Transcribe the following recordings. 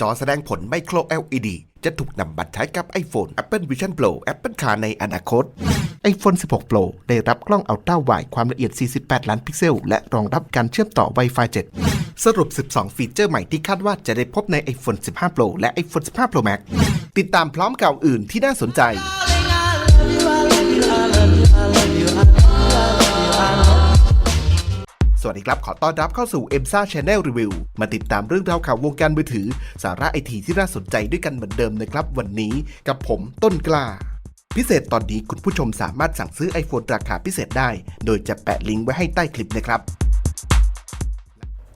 จอแสดงผลไมโคร LED จะถูกนำมาใช้กับ iPhone Apple Vision Pro Apple Car ในอนาคต iPhone 16 Pro ได้รับกล้องอัลตร้าไวด์ความละเอียด 48 ล้านพิกเซล และรองรับการเชื่อมต่อ Wi-Fi 7 สรุป 12 ฟีเจอร์ใหม่ที่คาดว่าจะได้พบใน iPhone 15 Pro และ iPhone 15 Pro Max ติดตามพร้อมกับอื่นที่น่าสนใจ สวัสดีครับ ขอต้อนรับเข้าสู่ e m s a Channel Review มาติดตามเรื่องราวข่าววงการมือถือ สาระไอทีที่น่าสนใจด้วยกันเหมือนเดิมนะครับ วันนี้กับผมต้นกล้า พิเศษตอนนี้คุณผู้ชมสามารถสั่งซื้อ iPhone ราคาพิเศษได้ โดยจะแปะลิงก์ไว้ให้ใต้คลิปนะครับ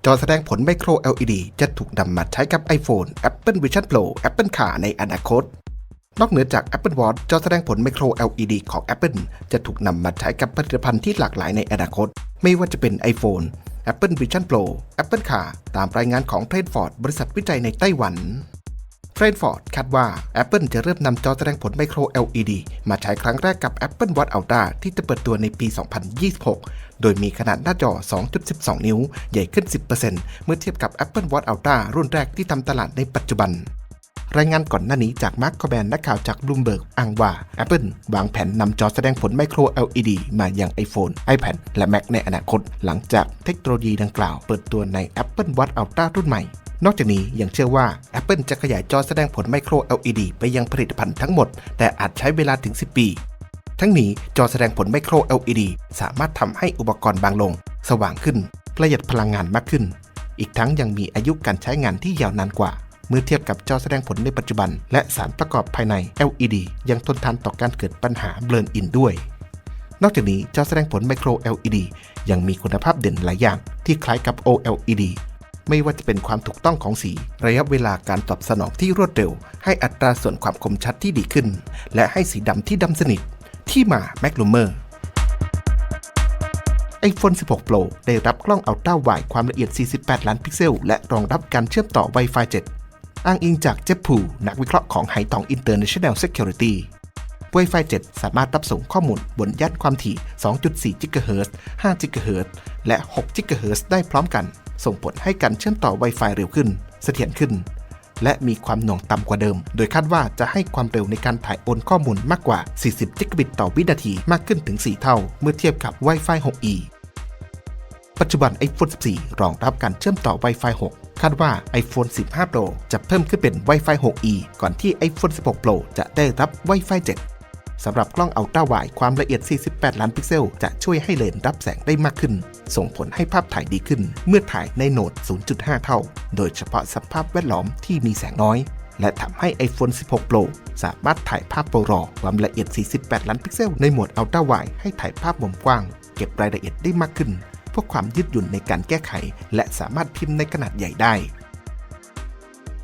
จอแสดงผลไมโคร LED จะถูกนำมาใช้กับ iPhone Apple Vision Pro Apple Car ในอนาคตนอกเหนือจาก Apple Watch จอแสดงผลไมโคร LED ของ Apple จะถูกนำมาใช้กับผลิตภัณฑ์ที่หลากหลายในอนาคต ไม่ว่าจะเป็น iPhone Apple Vision Pro Apple Car ตามรายงานของ t r a d e f o r d บริษัทวิจัยในไต้หวัน t r a d e f o r d คาดว่า Apple จะเริ่มนำจอแสดงผลไมโคร LED มาใช้ครั้งแรกกับ Apple Watch Ultra ที่จะเปิดตัวในปี 2026 โดยมีขนาดหน้าจอ 2.12 นิ้ว ใหญ่ขึ้น 10%เมื่อเทียบกับ Apple Watch Ultra รุ่นแรกที่ทำตลาดในปัจจุบัน รายงานก่อนหน้านี้จากมาร์คคอแบนนักข่าวจากบลูมเบิร์กอ้างว่า Apple วางแผนนำจอแสดงผลไมโคร LED มายัง iPhone, iPad และ Mac ในอนาคต หลังจากเทคโนโลยีดังกล่าวเปิดตัวใน Apple Watch Ultra รุ่นใหม่นอกจากนี้ยังเชื่อว่า Apple จะขยายจอแสดงผลไมโคร LED ไปยังผลิตภัณฑ์ทั้งหมด แต่อาจใช้เวลาถึง 10 ปี ทั้งนี้จอแสดงผลไมโคร LED สามารถทำให้อุปกรณ์บางลง สว่างขึ้น ประหยัดพลังงานมากขึ้น อีกทั้งยังมีอายุการใช้งานที่ยาวนานกว่า เมื่อเทียบกับจอแสดงผลในปัจจุบัน และสารประกอบภายใน LED ยังทนทานต่อการเกิดปัญหาเบลนอินด้วย นอกจากนี้จอแสดงผลไมโคร LED ยังมีคุณภาพเด่นหลายอย่างที่คล้ายกับ OLED ไม่ว่าจะเป็นความถูกต้องของสี ระยะเวลาการตอบสนองที่รวดเร็ว ให้อัตราส่วนความคมชัดที่ดีขึ้น และให้สีดำที่ดำสนิท ที่มา m a c l u m e r iPhone 16 Pro ได้รับกล้องอัลตร้าไวความละเอียด 48 ล้านพิกเซล และรองรับการเชื่อมต่อ Wi-Fi 7 อ้างอิงจากเจฟพูนักวิเคราะห์ของไหตอง International Security Wi-Fi 7 สามารถรับส่งข้อมูลบนย่านความถี่ 2.4 GHz 5 GHz และ 6 GHz ได้พร้อมกัน ส่งผลให้การเชื่อมต่อ Wi-Fi เร็วขึ้น เสถียรขึ้น และมีความหน่วงต่ำกว่าเดิม โดยคาดว่าจะให้ความเร็วในการถ่ายโอนข้อมูลมากกว่า 40จิกะบิตต่อวินาทีมากขึ้นถึง 4 เท่า เมื่อเทียบกับ Wi-Fi 6E ปัจจุบัน iPhone 14 รองรับการเชื่อมต่อ Wi-Fi 6 คาดว่า iPhone 15 Pro จะเพิ่มขึ้นเป็น Wi-Fi 6E ก่อนที่ iPhone 16 Pro จะได้รับ Wi-Fi 7 สำหรับกล้องอัลตร้าไวด์ความละเอียด 48 ล้านพิกเซล จะช่วยให้เลนส์รับแสงได้มากขึ้น ส่งผลให้ภาพถ่ายดีขึ้น เมื่อถ่ายในโหนด 0.5 เท่า โดยเฉพาะสภาพแวดล้อมที่มีแสงน้อย และทำให้ iPhone 16 Pro สามารถถ่ายภาพโปรรอความละเอียด 48 ล้านพิกเซล ในโหมดอัลตร้าไวด์ให้ถ่ายภาพมุมกว้าง เก็บรายละเอียดได้มากขึ้น เพื่อความยืดหยุ่นในการแก้ไข และสามารถพิมพ์ในขนาดใหญ่ได้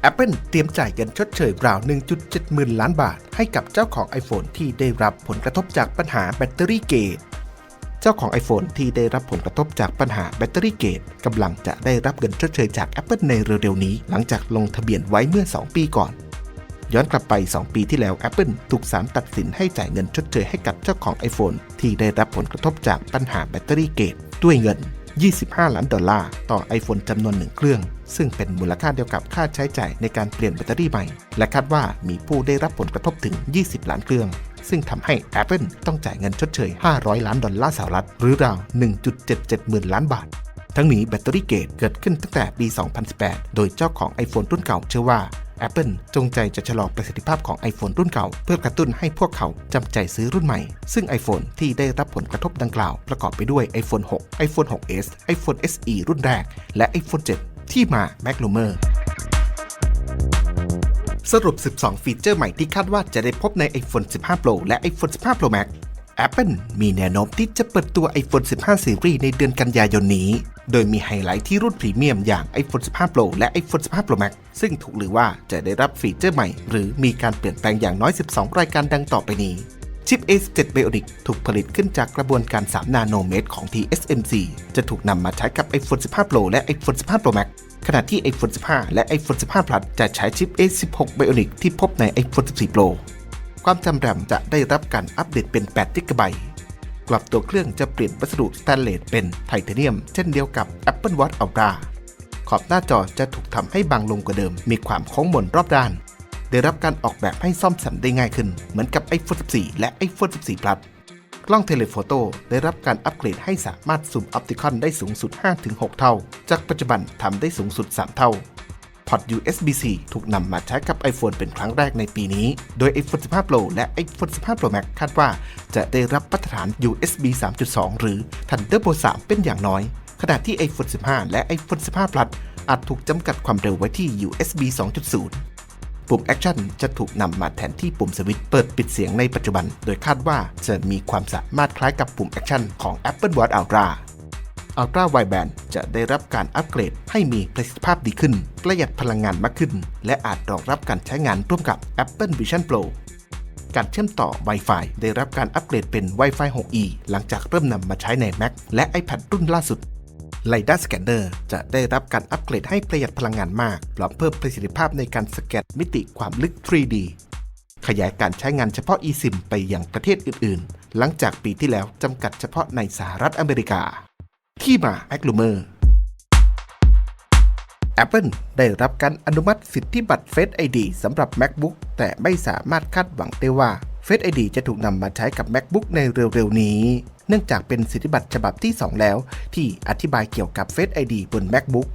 Apple เตรียมจ่ายเงินชดเชยราว 1.7หมื่นล้านบาท ให้กับเจ้าของ iPhone ที่ได้รับผลกระทบจากปัญหาแบตเตอรี่เกตเจ้าของ iPhone ที่ได้รับผลกระทบจากปัญหาแบตเตอรี่เกตกำลังจะได้รับเงินชดเชยจาก Apple ในเร็วๆนี้ หลังจากลงทะเบียนไว้เมื่อ 2 ปีก่อน ย้อนกลับไป 2 ปีที่แล้ว Apple ถูกศาลตัดสินให้จ่ายเงินชดเชยให้กับเจ้าของ iPhone ที่ได้รับผลกระทบจากปัญหาแบตเตอรี่เกต ด้วยเงิน 25 ล้านดอลลาร์ ต่อ iPhone จำนวนหนึ่งเครื่อง ซึ่งเป็นมูลค่าเดียวกับค่าใช้จ่ายในการเปลี่ยนแบตเตอรี่ใหม่ และคาดว่ามีผู้ได้รับผลกระทบถึง 20 ล้านเครื่อง ซึ่งทำให้ Apple ต้องจ่ายเงินชดเชย 500 ล้านดอลลาร์สหรัฐ หรือราว 1.77หมื่นล้านบาททั้งนี้แบตเตอรี่เกตเกิดขึ้นตั้งแต่ปี 2018 โดยเจ้าของ iPhone รุ่นเก่าเชื่อว่า Apple จงใจจะชะลอประสิทธิภาพของ iPhone รุ่นเก่า เพื่อกระตุ้นให้พวกเขาจำใจซื้อรุ่นใหม่ ซึ่ง iPhone ที่ได้รับผลกระทบดังกล่าว ประกอบไปด้วย iPhone 6 iPhone 6s iPhone SE รุ่นแรก และ iPhone 7 ที่มา m a c l u m e r สรุป 12 ฟีเจอร์ใหม่ที่คาดว่าจะได้พบใน iPhone 15 Pro และ iPhone 15 Pro Max Apple มีแนวโน้มที่จะเปิดตัว iPhone 15 Series ในเดือนกันยายนนี้ โดยมีไฮไลท์ที่รุ่นพรีเมียมอย่าง iPhone 15 Pro และ iPhone 15 Pro Max ซึ่งถูกลือว่าจะได้รับฟีเจอร์ใหม่ หรือมีการเปลี่ยนแปลงอย่างน้อย 12 รายการดังต่อไปนี้ ชิป A17 Bionic ถูกผลิตขึ้นจากกระบวนการ 3 นาโนเมตรของ TSMC จะถูกนำมาใช้กับ iPhone 15 Pro และ iPhone 15 Pro Max ขณะที่ iPhone 15 และ iPhone 15 Plus จะใช้ชิป A16 Bionic ที่พบใน iPhone 14 Pro ความจำแรมจะได้รับการอัปเดตเป็น8 g b กลับตัวเครื่องจะเปลี่ยนวัสดุสแตนเลสเป็นไทเทเนียม เช่นเดียวกับ Apple Watch Ultra ขอบหน้าจอจะถูกทำให้บางลงกว่าเดิม มีความโค้งมนรอบด้าน ได้รับการออกแบบให้ซ่อมสันได้ง่ายขึ้น เหมือนกับ iPhone 14 และ iPhone 14 Plus กล้องเทเลโฟโต้ได้รับการอัปเกรดให้สามารถซูมออปติคอนได้สูงสุด 5-6 เท่า จากปัจจุบันทำได้สูงสุด 3 เท่า พอร์ต USB-C ถูกนำมาใช้กับ iPhone เป็นครั้งแรกในปีนี้ โดย iPhone 15 Pro และ iPhone 15 Pro Max คาดว่าจะได้รับมาตรฐาน USB 3.2 หรือ Thunderbolt 3 เป็นอย่างน้อย ขณะที่ iPhone 15 และ iPhone 15 Plus อาจถูกจำกัดความเร็วไว้ที่ USB 2.0ปุ่ม Action จะถูกนำมาแทนที่ปุ่มสวิตช์เปิดปิดเสียงในปัจจุบัน โดยคาดว่าจะมีความสามารถคล้ายกับปุ่ม Action ของ Apple Watch Ultra Ultra Wideband จะได้รับการอัปเกรดให้มีประสิทธิภาพดีขึ้น ประหยัดพลังงานมากขึ้น และอาจรองรับการใช้งานร่วมกับ Apple Vision Pro การเชื่อมต่อ Wi-Fi ได้รับการอัปเกรดเป็น Wi-Fi 6E หลังจากเริ่มนำมาใช้ใน Mac และ iPad รุ่นล่าสุด l i d a r Scanner จะได้รับการอัปเกรดให้ประหยัดพลังงานมาก พร้อมเพิ่มประสิทธิภาพในการสแกนมิติความลึก 3D ขยายการใช้งานเฉพาะ eSIM ไปยังประเทศอื่น ๆ หลังจากปีที่แล้วจำกัดเฉพาะในสหรัฐอเมริกา ที่มา m a c l u m e r Apple ได้รับการอนุมัติสิทธิบัตร Face ID สำหรับ MacBook แต่ไม่สามารถคาดหวังได้ว่า Face ID จะถูกนำมาใช้กับ MacBook ในเร็วๆ นี้ เนื่องจากเป็นสิทธิบัตรฉบับที่ 2 แล้ว ที่อธิบายเกี่ยวกับ Face ID บน MacBook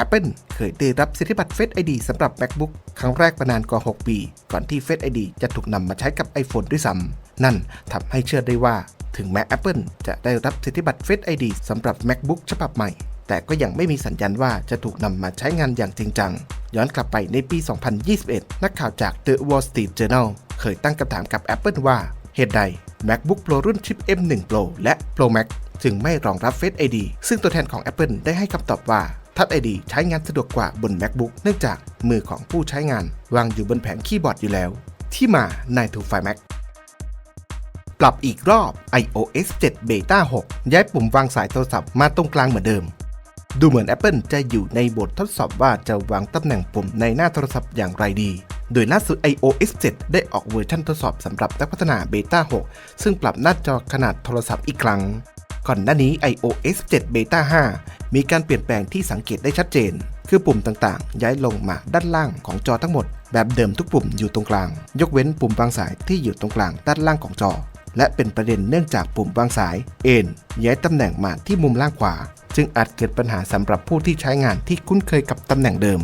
Apple เคยได้รับสิทธิบัตร Face ID สำหรับ MacBook ครั้งแรกมานานกว่า 6 ปี ก่อนที่ Face ID จะถูกนำมาใช้กับ iPhone ด้วยซ้ำ นั่นทำให้เชื่อได้ว่า ถึงแม้ Apple จะได้รับสิทธิบัตร Face ID สำหรับ MacBook ฉบับใหม่ แต่ก็ยังไม่มีสัญญาณว่าจะถูกนำมาใช้งานอย่างจริงจัง ย้อนกลับไปในปี 2021 นักข่าวจาก The Wall Street Journal เคยตั้งคำถามกับ Apple ว่า เหตุใด MacBook Pro รุ่นชิป M1 Pro และ Pro Max จึงไม่รองรับ Face ID ซึ่งตัวแทนของ Apple ได้ให้คำตอบว่า Touch ID ใช้งานสะดวกกว่าบน MacBook เนื่องจากมือของผู้ใช้งานวางอยู่บนแผงคีย์บอร์ดอยู่แล้ว ที่มา 9 to 5 Mac ปรับอีกรอบ iOS 7 Beta 6 ย้ายปุ่มวางสายโทรศัพท์มาตรงกลางเหมือนเดิม ดูเหมือน Apple จะอยู่ในบททดสอบว่าจะวางตำแหน่งปุ่มในหน้าโทรศัพท์อย่างไรดี โดยล่าสุด iOS 7 ได้ออกเวอร์ชันทดสอบสำหรับนักพัฒนา Beta 6ซึ่งปรับหน้าจอขนาดโทรศัพท์อีกครั้ง ก่อนหน้านี้ iOS 7 Beta 5 มีการเปลี่ยนแปลงที่สังเกตได้ชัดเจนคือปุ่มต่างๆ ย้ายลงมาด้านล่างของจอทั้งหมด แบบเดิมทุกปุ่มอยู่ตรงกลาง ยกเว้นปุ่มวางสายที่อยู่ตรงกลางด้านล่างของจอ และเป็นประเด็นเนื่องจากปุ่มวางสายเอ็นย้ายตำแหน่งมาที่มุมล่างขวา จึงอาจเกิดปัญหาสำหรับผู้ที่ใช้งานที่คุ้นเคยกับตำแหน่งเดิม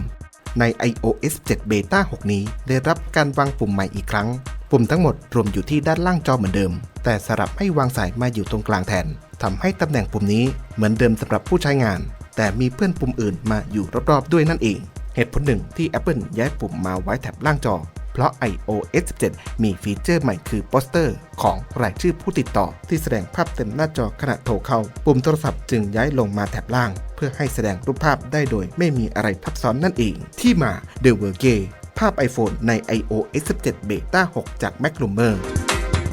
ใน iOS 7 Beta 6 นี้ได้รับการวางปุ่มใหม่อีกครั้ง ปุ่มทั้งหมดรวมอยู่ที่ด้านล่างจอเหมือนเดิม แต่สลับให้วางสายมาอยู่ตรงกลางแทนทำให้ตำแหน่งปุ่มนี้เหมือนเดิมสำหรับผู้ใช้งาน แต่มีเพื่อนปุ่มอื่นมาอยู่รอบๆด้วยนั่นเอง เหตุผลหนึ่งที่ Apple ย้ายปุ่มมาไว้แถบล่างจอ เพราะ iOS 17 มีฟีเจอร์ใหม่คือโปสเตอร์ของรายชื่อผู้ติดต่อที่แสดงภาพเต็มหน้าจอขณะโทรเข้า ปุ่มโทรศัพท์จึงย้ายลงมาแถบล่าง เพื่อให้แสดงรูปภาพได้โดยไม่มีอะไรทับซ้อนนั่นเอง ที่มา The w o r g e ภาพ iPhone ใน iOS 17 Beta 6 จาก m a c r u m e r